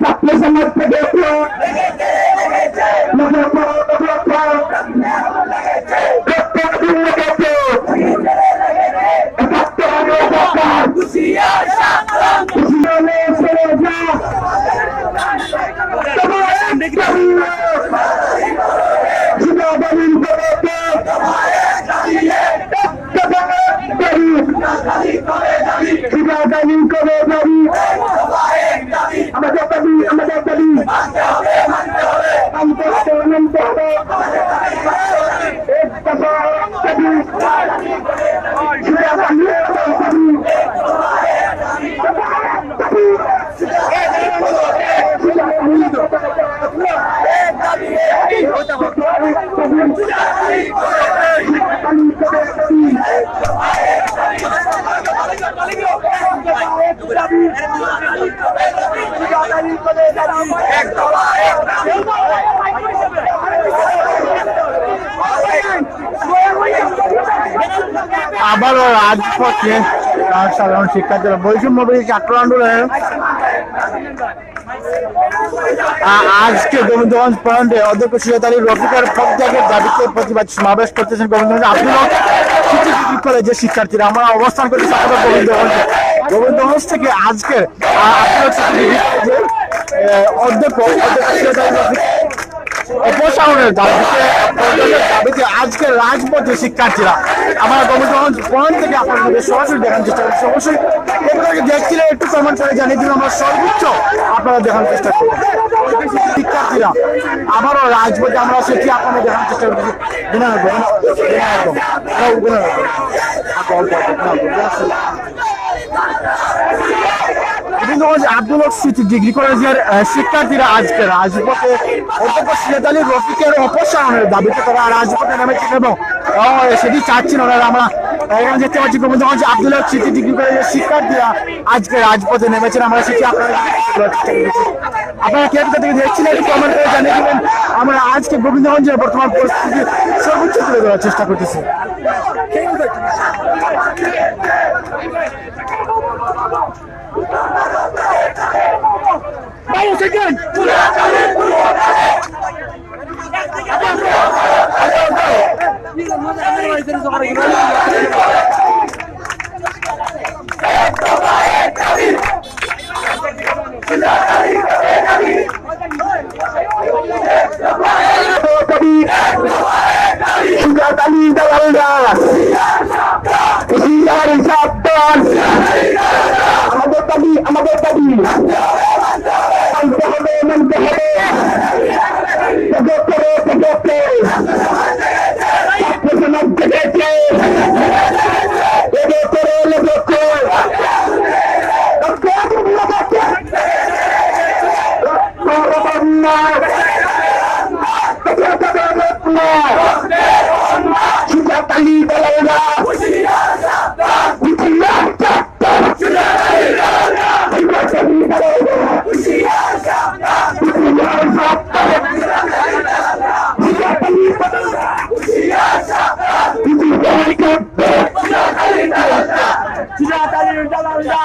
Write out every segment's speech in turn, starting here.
ছাত্র সমাজ থেকে আমাদের দাবি জিন্দাবাদ আবারও রাজপথে সাধারণ শিক্ষার্থীরা বৈষম্য ছাত্র আন্দোলনের আজকে গোবিন্দগঞ্জ পয়েন্টে অধ্যক্ষ সৈয়দ আলী রফিকার পদত্যাগের দাবিতে প্রতিবাদ সমাবেশ করতেছেন গোবিন্দগঞ্জ। হক শিশু কলেজের শিক্ষার্থীরা আমরা অবস্থান করতেছি আপনাদের গোবিন্দগঞ্জে। গোবিন্দগঞ্জ থেকে আজকে আ- আব্দুল হক শিশু ডিগ্রি কলেজের আহ, অধ্যক্ষ অধ্যক্ষ সৈয়দ আলী অপসারণের দাবিতে দাবিতে আজকে রাজপথে শিক্ষার্থীরা, আমরা গোবিন্দগঞ্জ পয়েন্ট থেকে আপনাদের সরাসরি দেখার চেষ্টা করছি। অবশ্যই এগুলোকে দেখছিলেন একটু কমেন্ট করে জানিয়ে দিন, আমরা সর্বোচ্চ আপনারা দেখানোর চেষ্টা করব। শিক্ষার্থীরা, আবারও রাজপথে আমরা সেটি আপনাদের দেখানোর চেষ্টা করছি গুণা গুণা গুণা গুণা গোবিন্দগঞ্জ আব্দুল স্মৃতি ডিগ্রি কলেজের শিক্ষার্থীরা আজকে রাজপথে অধ্যক্ষ সিরাজ আলী রফিকের অপসারণের দাবিতে তারা রাজপথে নেমেছেন এবং সেটি চাচ্ছেন ওনারা। আমরা এখানে দেখতে পাচ্ছি গোবিন্দগঞ্জ আব্দুল স্মৃতি ডিগ্রি কলেজের শিক্ষার্থীরা আজকে রাজপথে নেমেছেন। আমরা সেটি আপনারা আপনারা কে থেকে দেখছিলেন কমেন্ট করে জানিয়ে দেবেন। আমরা আজকে গোবিন্দগঞ্জের বর্তমান পরিস্থিতি সর্বোচ্চ তুলে ধরার চেষ্টা করতেছি। معايا وسجل Sudah kali balada Sudah capta Sudah kali balada Sudah kali balada Sudah capta Sudah capta Sudah kali balada Sudah capta Sudah kali balada Sudah kali balada Sudah kali balada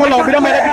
বিরাম একটু বললাম বিরাম এটা কি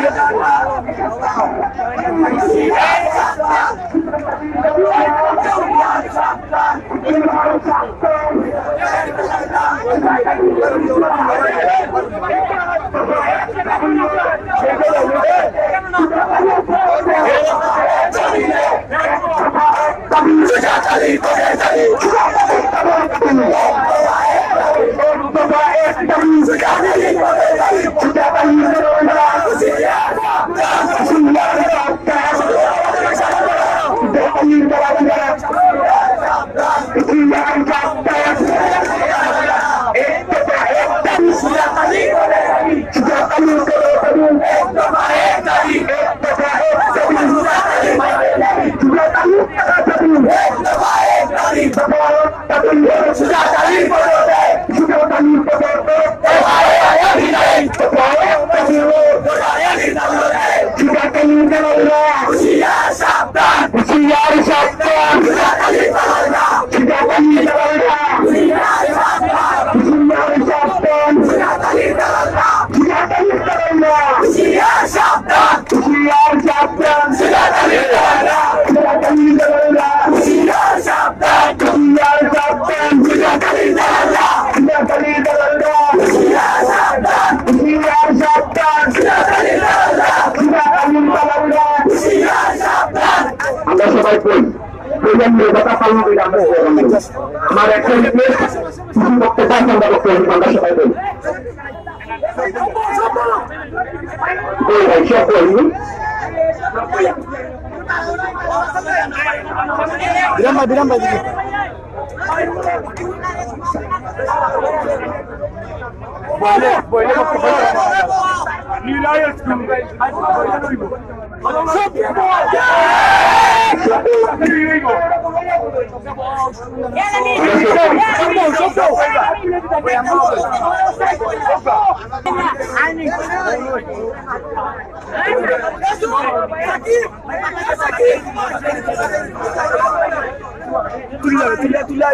সবাই কই? আমরা একটা রিকোয়েস্ট কিছু করতে চাই আমরা করতে হবে আমরা সবাই কই? কই ভাই সব কই? বিরাম ভাই বিরাম ভাই দিদি। তুলে তুলে তুলে